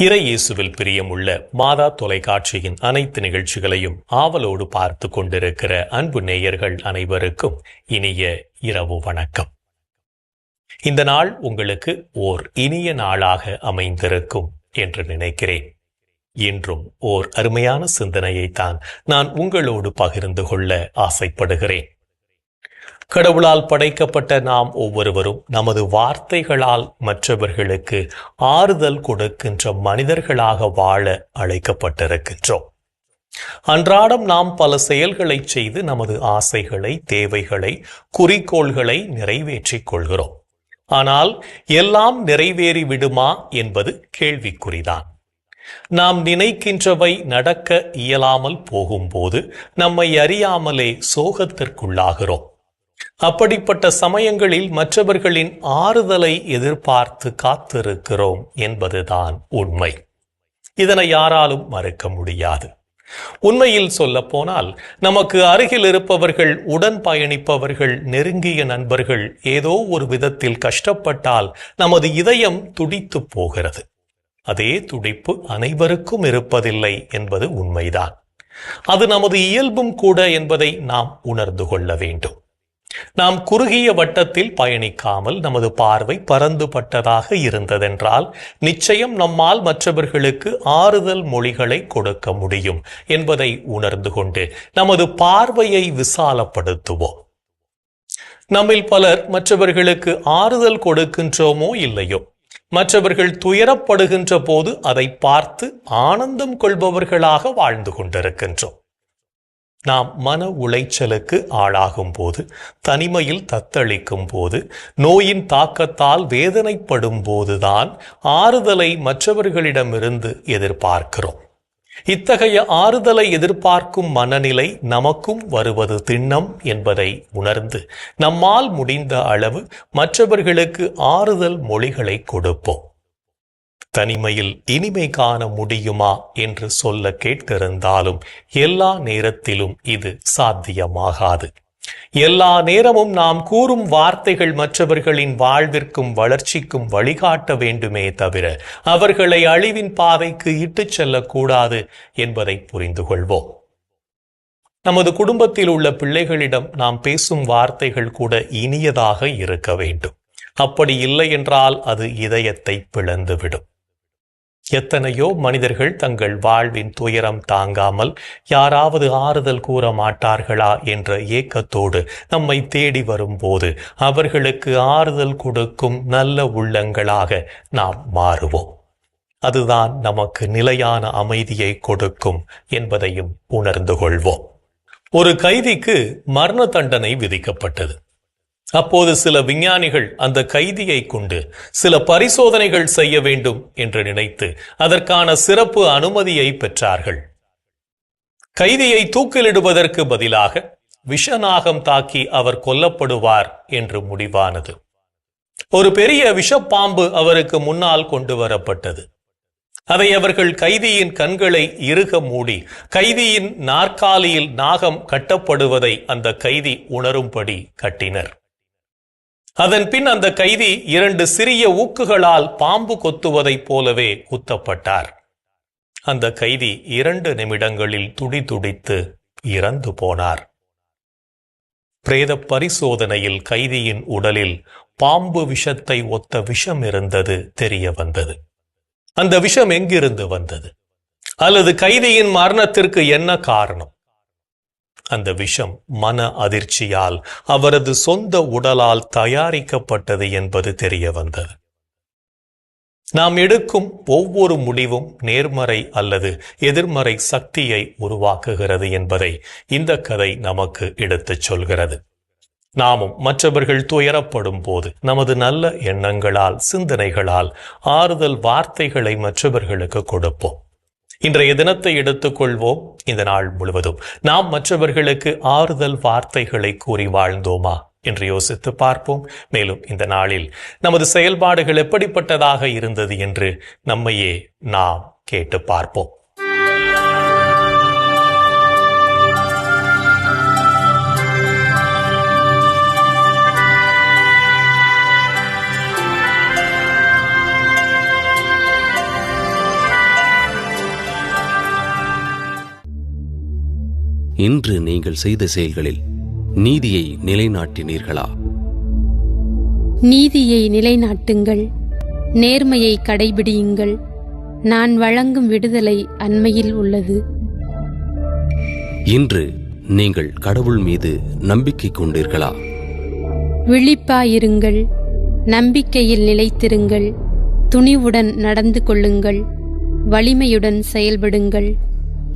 இறை இயேசுவில் பிரியமுள்ள மாதா தொலைக்காட்சியின் அனைத்து நிகழ்ச்சிகளையும் ஆவலோடு பார்த்து கொண்டிருக்கிற அன்பு நேயர்கள் அனைவருக்கும் இனிய இரவு வணக்கம். இந்த நாள் உங்களுக்கு ஓர் இனிய நாளாக அமைந்திருக்கும் என்று நினைக்கிறேன். இன்றும் ஓர் அருமையான சிந்தனையைத்தான் நான் உங்களோடு பகிர்ந்து கொள்ள ஆசைப்படுகிறேன். கடவுளால் படைக்கப்பட்ட நாம் ஒவ்வொருவரும் நமது வார்த்தைகளால் மற்றவர்களுக்கு ஆறுதல் கொடுக்கின்ற மனிதர்களாக வாழ அழைக்கப்பட்டிருக்கின்றோம். அன்றாடம் நாம் பல செயல்களை செய்து நமது ஆசைகளை தேவைகளை குறிக்கோள்களை நிறைவேற்றிக் கொள்கிறோம். ஆனால் எல்லாம் நிறைவேறி விடுமா என்பது கேள்விக்குறிதான். நாம் நினைக்கின்றவை நடக்க இயலாமல் போகும்போது நம்மை அறியாமலே சோகத்திற்குள்ளாகிறோம். அப்படிப்பட்ட சமயங்களில் மற்றவர்களின் ஆறுதலை எதிர்பார்த்து காத்திருக்கிறோம் என்பதுதான் உண்மை. இதனை யாராலும் மறுக்க முடியாது. உண்மையில் சொல்ல போனால் நமக்கு அருகில் இருப்பவர்கள் உடன் பயணிப்பவர்கள் நெருங்கிய நண்பர்கள் ஏதோ ஒரு விதத்தில் கஷ்டப்பட்டால் நமது இதயம் துடித்து போகிறது. அதே துடிப்பு அனைவருக்கும் இருப்பதில்லை என்பது உண்மைதான். அது நமது இயல்பும் கூட என்பதை நாம் உணர்ந்து கொள்ள வேண்டும். நாம் குறுகிய வட்டத்தில் பயணிக்காமல் நமது பார்வை பரந்துபட்டதாக இருந்ததென்றால் நிச்சயம் நம்மால் மற்றவர்களுக்கு ஆறுதல் மொழிகளை கொடுக்க முடியும் என்பதை உணர்ந்து கொண்டு நமது பார்வையை விசாலப்படுத்துவோம். நம்மில் பலர் மற்றவர்களுக்கு ஆறுதல் கொடுக்கின்றோமோ இல்லையோ? மற்றவர்கள் துயரப்படுகின்ற போது அதை பார்த்து ஆனந்தம் கொள்பவர்களாக வாழ்ந்து கொண்டிருக்கின்றோம். நாம் மன உளைச்சலுக்கு ஆளாகும் போது தனிமையில் தத்தளிக்கும் போது நோயின் தாக்கத்தால் வேதனைப்படும் போதுதான் ஆறுதலை மற்றவர்களிடமிருந்து எதிர்பார்க்கிறோம். இத்தகைய ஆறுதலை எதிர்பார்க்கும் மனநிலை நமக்கும் வருவது திண்ணம் என்பதை உணர்ந்து நம்மால் முடிந்த அளவு மற்றவர்களுக்கு ஆறுதல் மொழிகளை கொடுப்போம். தனிமையில் இனிமை காண முடியுமா என்று சொல்ல கேட்டிருந்தாலும் எல்லா நேரத்திலும் இது சாத்தியமாகாது. எல்லா நேரமும் நாம் கூறும் வார்த்தைகள் மற்றவர்களின் வாழ்விற்கும் வளர்ச்சிக்கும் வழிகாட்ட வேண்டுமே தவிர அவர்களை அழிவின் பாதைக்கு இட்டுச் செல்லக்கூடாது என்பதை புரிந்து கொள்வோம். நமது குடும்பத்தில் உள்ள பிள்ளைகளிடம் நாம் பேசும் வார்த்தைகள் கூட இனியதாக இருக்க வேண்டும். அப்படி இல்லை என்றால் அது இதயத்தை பிளந்துவிடும். எத்தனையோ மனிதர்கள் தங்கள் வாழ்வின் துயரம் தாங்காமல் யாராவது ஆறுதல் கூற மாட்டார்களா என்ற ஏக்கத்தோடு நம்மை தேடி வரும்போது அவர்களுக்கு ஆறுதல் கொடுக்கும் நல்ல உள்ளங்களாக நாம் மாறுவோம். அதுதான் நமக்கு நிலையான அமைதியை கொடுக்கும் என்பதையும் உணர்ந்து கொள்வோம். ஒரு கைதிக்கு மரண தண்டனை விதிக்கப்பட்டது. அப்போது சில விஞ்ஞானிகள் அந்த கைதியை கொண்டு சில பரிசோதனைகள் செய்ய வேண்டும் என்று நினைத்து அதற்கான சிறப்பு அனுமதியை பெற்றார்கள். கைதியை தூக்கிலிடுவதற்கு பதிலாக விஷநாகம் தாக்கி அவர் கொல்லப்படுவார் என்று முடிவானது. ஒரு பெரிய விஷப்பாம்பு அவருக்கு முன்னால் கொண்டு வரப்பட்டது. அதை அவர்கள் கைதியின் கண்களை இறுக மூடி கைதியின் நாற்காலியில் நாகம் கட்டப்படுவதை அந்த கைதி உணரும்படி கட்டினர். அதன் பின் அந்த கைதி இரண்டு சிறிய ஊக்குகளால் பாம்பு கொத்துவதைப் போலவே குத்தப்பட்டார். அந்த கைதி இரண்டு நிமிடங்களில் துடி துடித்து இறந்து போனார். பிரேத பரிசோதனையில் கைதியின் உடலில் பாம்பு விஷத்தை ஒத்த விஷம் இருந்தது தெரிய வந்தது. அந்த விஷம் எங்கிருந்து வந்தது? அல்லது கைதியின் மரணத்திற்கு என்ன காரணம்? அந்த விஷம் மன அதிர்ச்சியால் அவரது சொந்த உடலால் தயாரிக்கப்பட்டது என்பது தெரிய வந்தது நாம் எடுக்கும் ஒவ்வொரு முடிவும் நேர்மறை அல்லது எதிர்மறை சக்தியை உருவாக்குகிறது என்பதை இந்த கதை நமக்கு எடுத்துச் சொல்கிறது. நாமும் மற்றவர்கள் துயரப்படும் போது நமது நல்ல எண்ணங்களால் சிந்தனைகளால் ஆறுதல் வார்த்தைகளை மற்றவர்களுக்கு கொடுப்போம். இன்றைய தினத்தை எடுத்துக்கொள்வோம் இந்த நாள் முழுவதும். நாம் மற்றவர்களுக்கு ஆறுதல் வார்த்தைகளை கூறி வாழ்ந்தோமா என்று யோசித்து பார்ப்போம். மேலும் இந்த நாளில் நமது செயல்பாடுகள் எப்படிப்பட்டதாக இருந்தது என்று நம்மையே நாம் கேட்டு பார்ப்போம். நீங்கள் செய்த செயல்களில் நீதியை நிலைநாட்டினீர்களா? நீதியை நிலைநாட்டுங்கள். நேர்மையை கடைபிடியுங்கள். நான் வழங்கும் விடுதலை அண்மையில் உள்ளது. இன்று நீங்கள் கடவுள் மீது நம்பிக்கை கொண்டீர்களா? விழிப்பாயிருங்கள். நம்பிக்கையில் நிலைத்திருங்கள். துணிவுடன் நடந்து கொள்ளுங்கள். வலிமையுடன் செயல்படுங்கள்.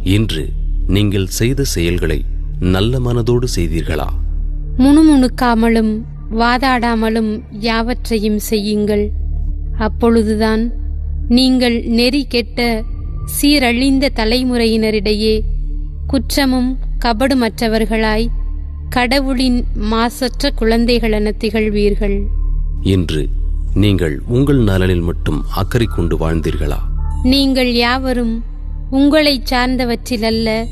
இன்று நீங்கள் செய்த செயல்களை நல்ல மனதோடு செய்தீர்களா? முணுமுணுக்காமலும் வாதாடாமலும் யாவற்றையும் செய்யுங்கள். அப்பொழுதுதான் நீங்கள் நெறி கெட்ட சீரழிந்த தலைமுறையினரிடையே குற்றமும் கபடுமற்றவர்களாய் கடவுளின் மாசற்ற குழந்தைகளென திகழ்வீர்கள். இன்று நீங்கள் உங்கள் நலனில் மட்டும் அக்கறை கொண்டு வாழ்ந்தீர்களா? நீங்கள் யாவரும் உங்களைச் சார்ந்தவற்றிலல்ல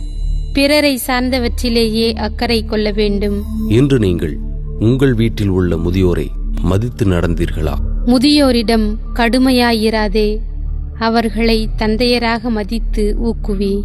பிறரை சார்ந்தவற்றிலேயே அக்கறை கொள்ள வேண்டும். இன்று நீங்கள் உங்கள் வீட்டில் உள்ள முதியோரை மதித்து நடந்தீர்களா? முதியோரிடம் கடுமையாயிராதே அவர்களை தந்தையராக மதித்து ஊக்குவி.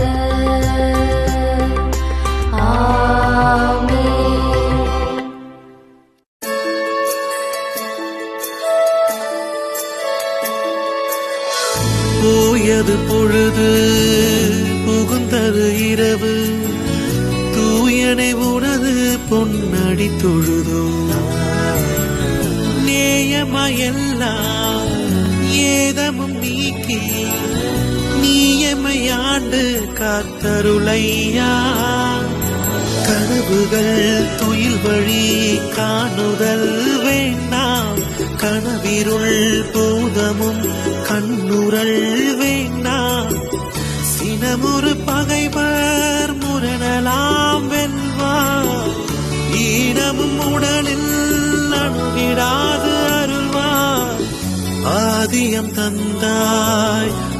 இருப்பதாக பொழுது புகுந்தது இரவு. தூயனை உனது பொன்னடி தொழுதோ. நேயமையெல்லாம் கண்டு காத்தருளையா? கனவுகள் துயில் வழி காணுதல் வேண்டாம். கனவிருள் பூதமும் கண்ணுரல் வேண்டாம். சினமுறு பகைவர் முரணலாம் வெல்வா? ஈனமும் உடலில் அணுகிடாது அருள்வா? ஆதியம் தந்தாய்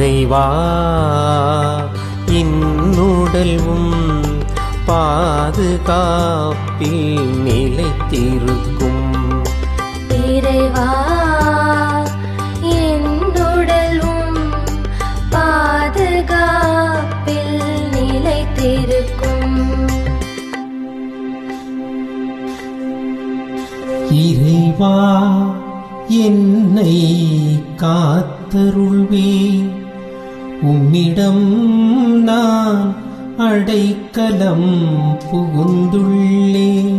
இறைவா இன்னுடல்வும் பாதுகாப்பில் நிலைத்திருக்கும். இறைவா என்னுடலும் பாதுகாப்பில் நிலைத்திருக்கும். இறைவா என்னை காத்தருள்வே. உன்னிடம் நான் அடைக்கலம் புகுந்துள்ளே.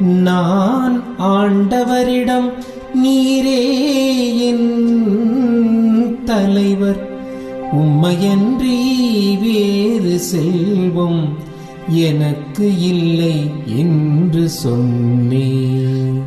நான் ஆண்டவரிடம் நீரே என் தலைவர். உம்மையன்றி வேறு செல்வம் எனக்கு இல்லை என்று சொன்னேன்.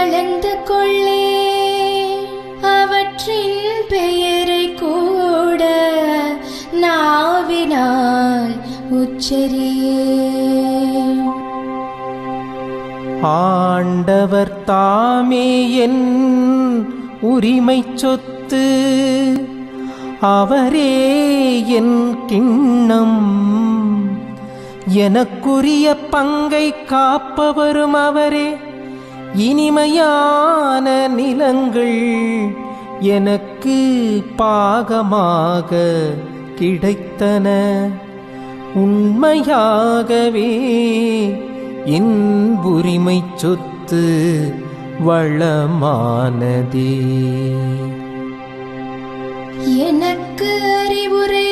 கலந்து கொள்ளே. அவற்றின் பெயரை கூட நாவினால் உச்சரியேன் ஆண்டவர் தாமே என் உரிமை சொத்து. அவரே என் கிண்ணம். எனக்குரிய பங்கை காப்பவரும் அவரே. இனிமையான நிலங்கள் எனக்கு பாகமாக கிடைத்தன. உண்மையாகவே என் உரிமை சொத்து வளமானதே. எனக்கு அறிவுரை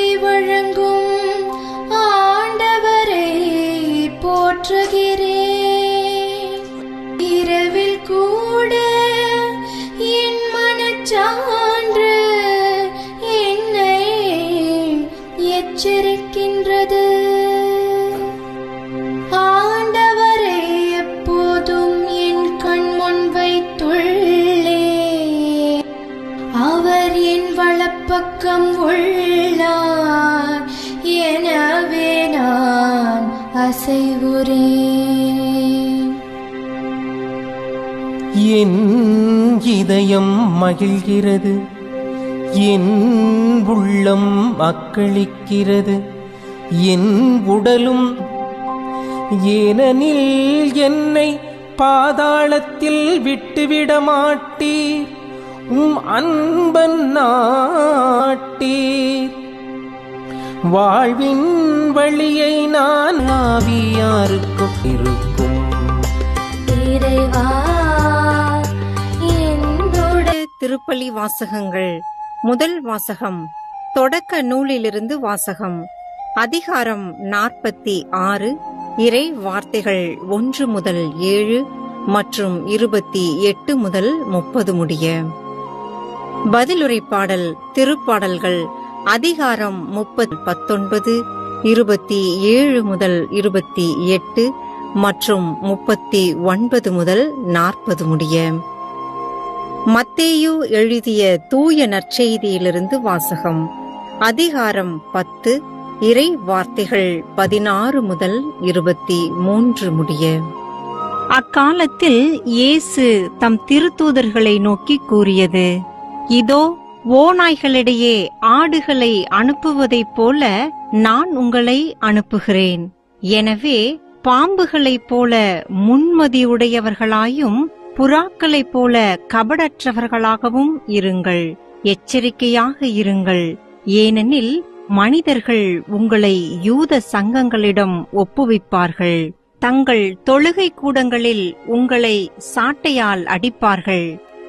அசைவுறேன் என் இதயம் மகிழ்கிறது என் உள்ளம் அக்களிக்கிறது என் உடலும் ஏனெனில் என்னை பாதாளத்தில் விட்டுவிட மாட்டீர் உம் அன்பன் நாட்டீர். வாழ்வின் வழியை நான் ஆவியாருக்கும். இருக்கும். திருப்பலி வாசகங்கள். முதல் வாசகம் தொடக்க நூலிலிருந்து வாசகம். அதிகாரம் நாற்பத்தி ஆறு இறை வார்த்தைகள் ஒன்று முதல் ஏழு மற்றும் இருபத்தி எட்டு முதல் முப்பது முடிய. பதிலுரை பாடல் திருப்பாடல்கள் அதிகாரம் முப்பது பத்தொன்பது இருபத்தி ஏழு முதல் இருபத்தி எட்டு மற்றும் முப்பத்தி ஒன்பது முதல் நாற்பது முடிய. மத்தேயு எழுதிய தூய நற்செய்தியிலிருந்து வாசகம். அதிகாரம் பத்து இறை வார்த்தைகள் பதினாறு முதல் இருபத்தி மூன்று முடிய. அக்காலத்தில் இயேசு தம் திருத்தூதர்களை நோக்கி கூறியது இதோ ஓநாய்களிடையே ஆடுகளை அனுப்புவதைப் போல நான் உங்களை அனுப்புகிறேன். எனவே பாம்புகளைப் போல முன்மதியுடையவர்களாயும் புறாக்களைப் போல கபடற்றவர்களாகவும் இருங்கள். எச்சரிக்கையாக இருங்கள். ஏனெனில் மனிதர்கள் உங்களை யூத சங்கங்களிடம் ஒப்புவிப்பார்கள். தங்கள் தொழுகை கூடங்களில் உங்களை சாட்டையால் அடிப்பார்கள்.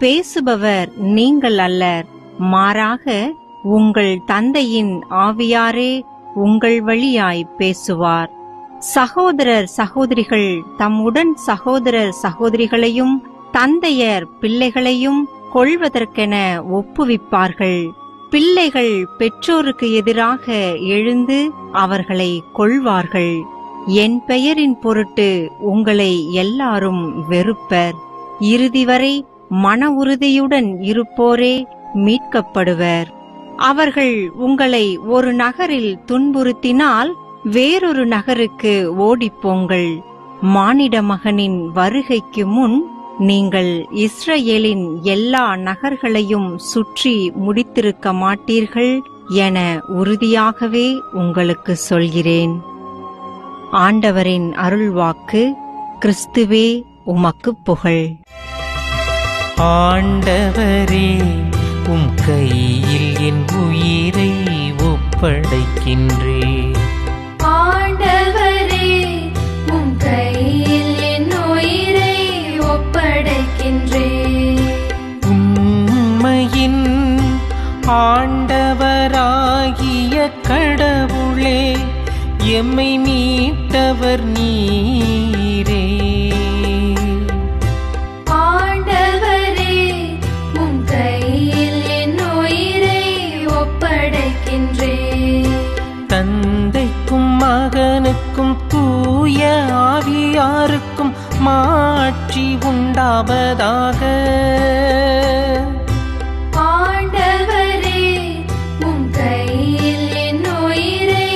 பேசுபவர் நீங்கள் அல்லர். மாறாக உங்கள் தந்தையின் ஆவியாரே உங்கள் வழியாய் பேசுவார். சகோதரர் சகோதரிகள் தம்முடன் சகோதரர் சகோதரிகளையும் தந்தையர் பிள்ளைகளையும் கொள்வதற்கென ஒப்புவிப்பார்கள். பிள்ளைகள் பெற்றோருக்கு எதிராக எழுந்து அவர்களை கொள்வார்கள். என் பெயரின் பொருட்டு உங்களை எல்லாரும் வெறுப்பர். இறுதி வரை மன உறுதியுடன் இருப்போரே மீட்கப்படுவர். அவர்கள் உங்களை ஒரு நகரில் துன்புறுத்தினால் வேறொரு நகருக்கு ஓடிப்போங்கள் மானிட மகனின் வருகைக்கு முன் நீங்கள் இஸ்ரேலின் எல்லா நகர்களையும் சுற்றி முடித்திருக்க மாட்டீர்கள் என உறுதியாகவே உங்களுக்கு சொல்கிறேன். ஆண்டவரின் அருள்வாக்கு கிறிஸ்துவே உமக்கு புகழ். ஆண்டவரே உம் கையில் என் உயிரை ஒப்படைக்கின்றேன் ஆண்டவரே உம் கையில் என் உயிரை ஒப்படைக்கின்றேன் உண்மையின் ஆண்டவராகிய கடவுளே எம்மை மீட்டவர் நீரே உண்டாவதாக ஆண்டவரே உம் கையில் என் உயிரை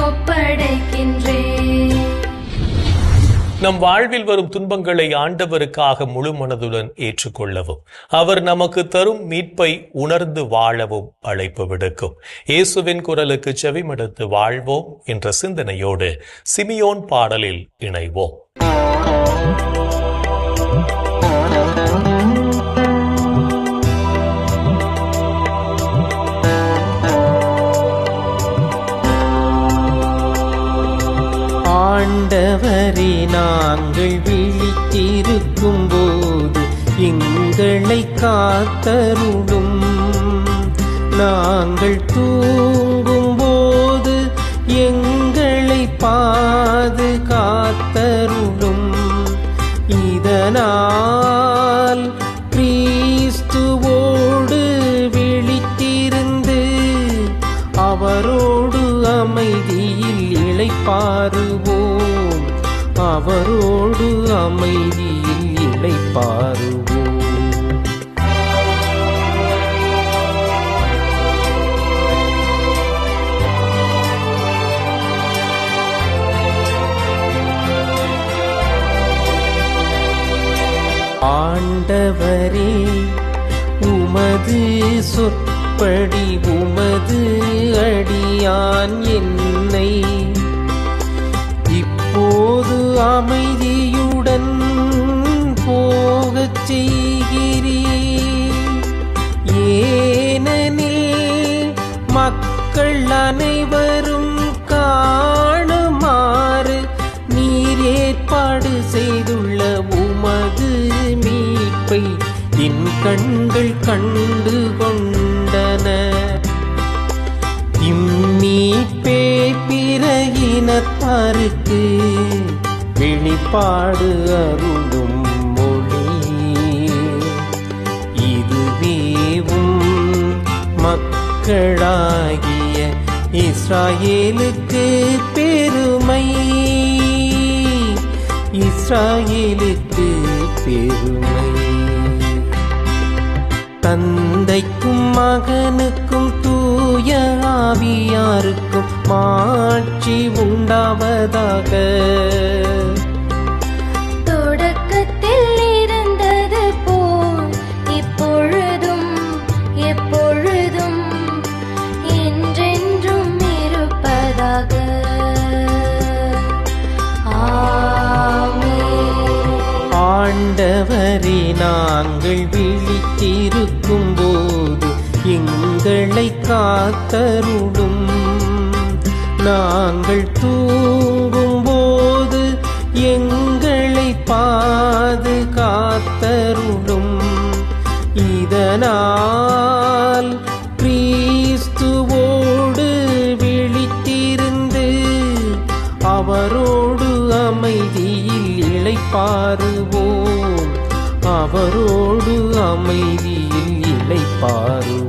ஒப்படைக்கின்றேன். நம் வாழ்வில் வரும் துன்பங்களை ஆண்டவருக்காக முழு மனதுடன் ஏற்றுக்கொள்ளவும் அவர் நமக்கு தரும் மீட்பை உணர்ந்து வாழவும் அழைப்பு விடுக்கும். இயேசுவின் குரலுக்கு செவிமடுத்து வாழ்வோம் என்ற சிந்தனையோடு சிமியோன் பாடலில் இணைவோம். ஆண்டவரே நாங்கள் விழித்திருக்கும் போது எங்களை காத்தருளும். நாங்கள் தூங்கும் போது எங்களை பாது காத்தருளும் இதனால் கிறிஸ்துவோடு விழித்திருந்து அவரோடு அமைதியில் இழைப்பார். அவரோடு அமைதியில் இளைப்பாறுவோம் ஆண்டவரே உமது சொற்படி உமது அடியான் என்னை அமைதியுடன் போகச் செய்கிறீ ஏனெனில் மக்கள் அனைவரும் காணுமாறு நீர் ஏற்பாடு செய்துள்ள உமது மீட்பை என் கண்கள் கண்டு கொண்டன. இம்மீட்பே பிறகினத்தாருக்கு பாடு அருளும் மொழி. இதுவேவும் மக்களாகிய இஸ்ராயேலுக்கு பெருமை. இஸ்ராயேலுக்கு பெருமை. தந்தைக்கும் மகனுக்கும் தூய ஆவியாருக்கும் மாட்சி உண்டாவதாக. நாங்கள் விழித்திருக்கும் போது எங்களை காத்தருளும். நாங்கள் தூங்கும் போது எங்களை பாதுகாத்தருளும். இதனால் கிறிஸ்துவோடு விழித்திருந்து அவரோடு அமைதியில் இழைப்பாருவோம் அவரோடு அமைதியில் இளைப்பாறுவோம்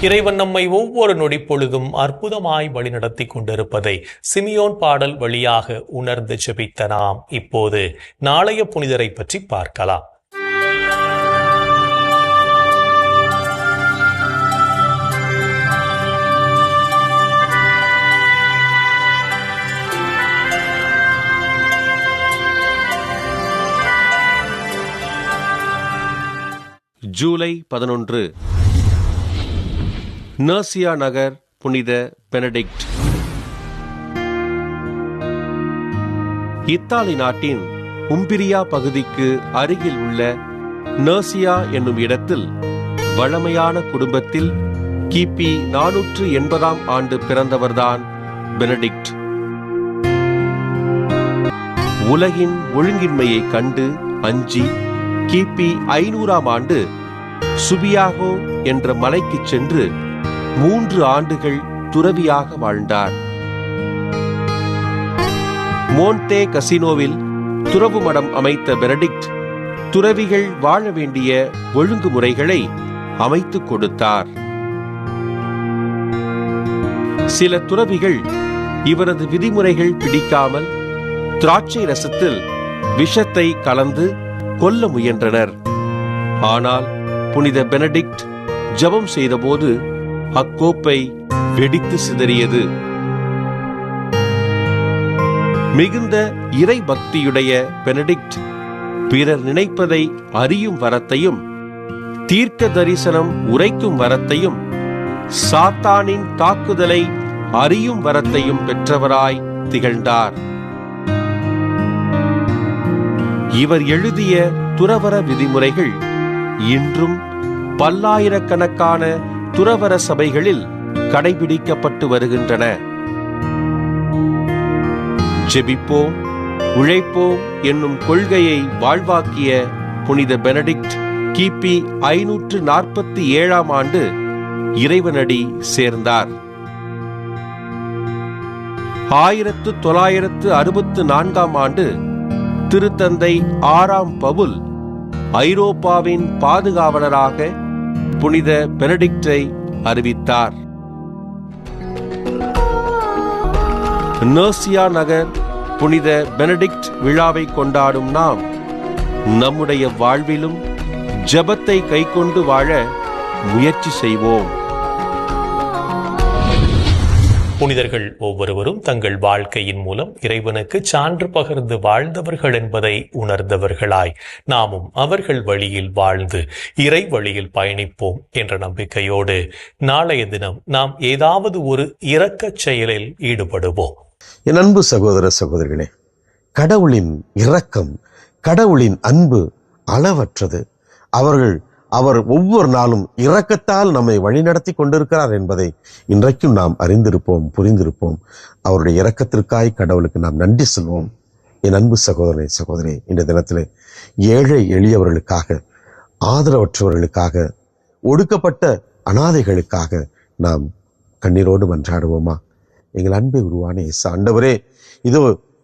இறைவன் நம்மை ஒவ்வொரு நொடி பொழுதும் அற்புதமாய் வழிநடத்தி கொண்டிருப்பதை சிமியோன் பாடல் வழியாக உணர்ந்து செபித்த நாம் இப்போது நாளைய புனிதரை பற்றி பார்க்கலாம். ஜூலை பதினொன்று. நர்சியா நகர் புனித பெனடிக்ட். இத்தாலி நாட்டின் உம்பிரியா பகுதிக்கு அருகில் உள்ள நர்சியா என்னும் இடத்தில் வழமையான குடும்பத்தில் கிபி நானூற்று எண்பதாம் ஆண்டு பிறந்தவர்தான் பெனடிக்ட். உலகின் ஒழுங்கின்மையை கண்டு அஞ்சி கிபி ஐநூறாம் ஆண்டு சுபியாகோ என்ற மலைக்கு சென்று மூன்று ஆண்டுகள் துறவியாக வாழ்ந்தார். மோன்டே கசினோவில் துறவு மடம் அமைத்த பெனடிக்ட் துறவிகள் வாழ வேண்டிய ஒழுங்குமுறைகளை அமைத்துக் கொடுத்தார். சில துறவிகள் இவரது விதிமுறைகள் பிடிக்காமல் திராட்சை ரசத்தில் விஷத்தை கலந்து கொல்ல முயன்றனர். ஆனால் புனித பெனடிக்ட் ஜெபம் செய்தபோது அக்கோப்பை வெடித்து சிதறியது. மிகுந்த இறை பக்தியுடைய பெனடிக்ட் பிறர் நினைப்பதை அறியும் வரத்தையும் தீர்க்க தரிசனம் உரைக்கும் வரத்தையும் சாத்தானின் தாக்குதலை அறியும் வரத்தையும் பெற்றவராய் திகழ்ந்தார். இவர் எழுதிய துறவர விதிமுறைகள் இன்றும் பல்லாயிரக்கணக்கான துறவர சபைகளில் கடைபிடிக்கப்பட்டு வருகின்றன. ஜெபிப்போம் உழைப்போம் என்னும் கொள்கையை வாழ்வாக்கிய புனித பெனடிக்ட் கிபி ஐநூற்று நாற்பத்தி ஏழாம் ஆண்டு இறைவனடி சேர்ந்தார். ஆயிரத்து தொள்ளாயிரத்து அறுபத்து நான்காம் ஆண்டு திருத்தந்தை ஆறாம் பவுல் ஐரோப்பாவின் பாதுகாவலராக புனித பெனடிக்டை அறிவித்தார். நர்சியா நகர் புனித பெனடிக்ட் விழாவை கொண்டாடும் நாம் நம்முடைய வாழ்விலும் ஜெபத்தை கைக்கொண்டு வாழ முயற்சி செய்வோம். புனிதர்கள் ஒவ்வொருவரும் தங்கள் வாழ்க்கையின் மூலம் இறைவனுக்கு சான்று பகிர்ந்து வாழ்ந்தவர்கள் என்பதை உணர்ந்தவர்களாய். நாமும் அவர்கள் வழியில் வாழ்ந்து இறை வழியில் பயணிப்போம் என்ற நம்பிக்கையோடு நாளைய தினம் நாம் ஏதாவது ஒரு இரக்கச் செயலில் ஈடுபடுவோம். என் அன்பு சகோதர சகோதரிகளே கடவுளின் இரக்கம் கடவுளின் அன்பு அளவற்றது. அவர்கள் அவர் ஒவ்வொரு நாளும் இரக்கத்தால் நம்மை வழிநடத்தி கொண்டிருக்கிறார் என்பதை இன்றைக்கும் நாம் அறிந்திருப்போம் புரிந்திருப்போம். அவருடைய இரக்கத்திற்காய் கடவுளுக்கு நாம் நன்றி சொல்வோம். என் அன்பு சகோதரனை சகோதரி இந்த தினத்தில் ஏழை எளியவர்களுக்காக ஆதரவற்றவர்களுக்காக ஒடுக்கப்பட்ட அனாதைகளுக்காக நாம் கண்ணீரோடு மன்றாடுவோமா? எங்கள் அன்பை உருவான இயேசு ஆண்டவரே இதோ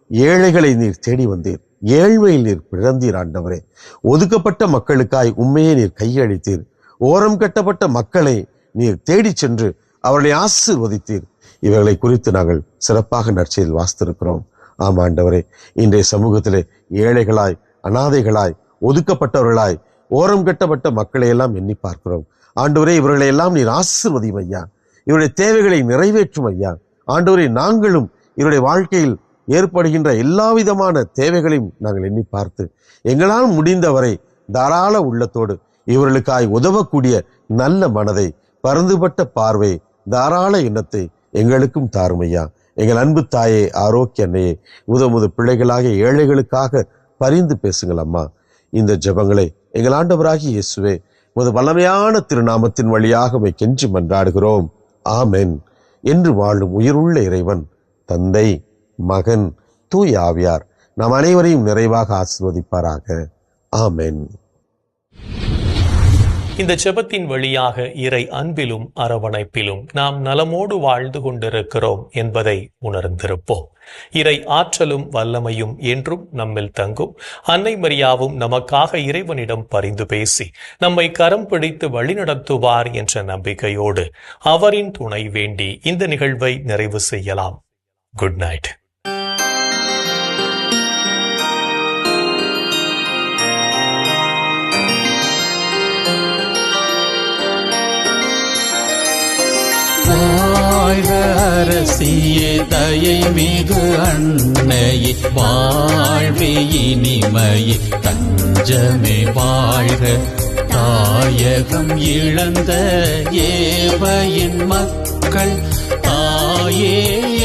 ஏழைகளை நீர் தேடி வந்தீர். ஏழ்மையில் நீர் பிறந்தீர் ஆண்டவரே. ஒதுக்கப்பட்ட மக்களுக்காய் உண்மையை நீர் கையளித்தீர். ஓரம் கட்டப்பட்ட மக்களை நீர் தேடிச் சென்று அவர்களை ஆசீர்வதித்தீர். இவர்களை குறித்து நாங்கள் சிறப்பாக நற்செய்தியில் வாசித்திருக்கிறோம். ஆம் ஆண்டவரே இன்றைய சமூகத்திலே ஏழைகளாய் அனாதைகளாய் ஒதுக்கப்பட்டவர்களாய் ஓரம் கட்டப்பட்ட மக்களை எல்லாம் எண்ணி பார்க்கிறோம். ஆண்டவரே இவர்களை எல்லாம் நீர் ஆசிர்வதியும் ஐயா. இவருடைய தேவைகளை நிறைவேற்றும் ஐயா. ஆண்டவரே நாங்களும் இவருடைய வாழ்க்கையில் ஏற்படுகின்ற எல்லா விதமான தேவைகளையும் நாங்கள் எண்ணி பார்த்து எங்களால் முடிந்தவரை தாராள உள்ளத்தோடு இவர்களுக்காய் உதவக்கூடிய நல்ல மனதை பரந்துபட்ட பார்வை தாராள எண்ணத்தை எங்களுக்கும் தாருமையா எங்கள் அன்பு தாயே ஆரோக்கிய அன்னையே உதமுது பிள்ளைகளாக ஏழைகளுக்காக பரிந்து பேசுங்கள் அம்மா. இந்த ஜெபங்களை எங்கள் ஆண்டவராகி இயேசுவே உமது வல்லமையான திருநாமத்தின் வழியாக கெஞ்சி மன்றாடுகிறோம். ஆமென். என்று வாழும் உயிருள்ள இறைவன் தந்தை மகன் தூய் ஆவியார். நாம் அனைவரையும் நிறைவாக ஆசிர்வதிப்பாராக. ஆமென். இந்த செபத்தின் வழியாக இறை அன்பிலும் அரவணைப்பிலும் நாம் நலமோடு வாழ்ந்து கொண்டிருக்கிறோம் என்பதை உணர்ந்திருப்போம். இறை ஆற்றலும் வல்லமையும் என்றும் நம்மில் தங்கும். அன்னை மரியாவும் நமக்காக இறைவனிடம் பரிந்து பேசி நம்மை கரம் பிடித்து வழிநடத்துவார் என்ற நம்பிக்கையோடு அவரின் துணை வேண்டி இந்த நிகழ்வை நிறைவு செய்யலாம். குட் நைட் வாழ்க அரசியே தயை மிகு அன்னையே வாழ்வே இனிமையே தஞ்சமே வாழ்க. தாயகம் இழந்த ஏவையின் மக்கள் தாயே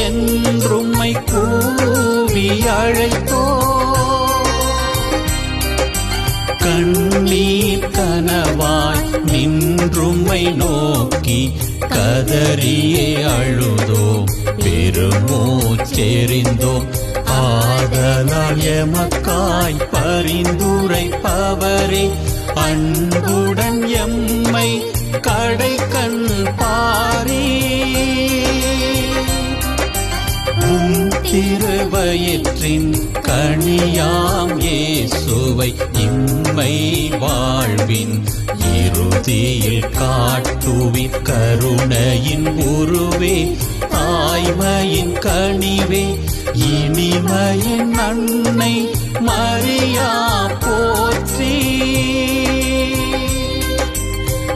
என்றும்மை கூவி அழைத்தோ கண் கண்ணீர் கனவாய் நின்றும்மை நோக்கி கதறியே அழுதோம் பெருமூச்செறிந்தோம். ஆதலால் எமக்காய் பரிந்துரைப்பவரே அன்புடன் எம்மை கடை கண் பாரே. உம் திருவயிற்றின் கனியாம் இயேசுவை இம்மை வாழ்வின் இறுதியில் காட்டுவிற் கருணையின் உருவே தாய்மையின் கனிவே இனிமையின் அன்னை மரியா போற்றி.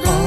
ஆ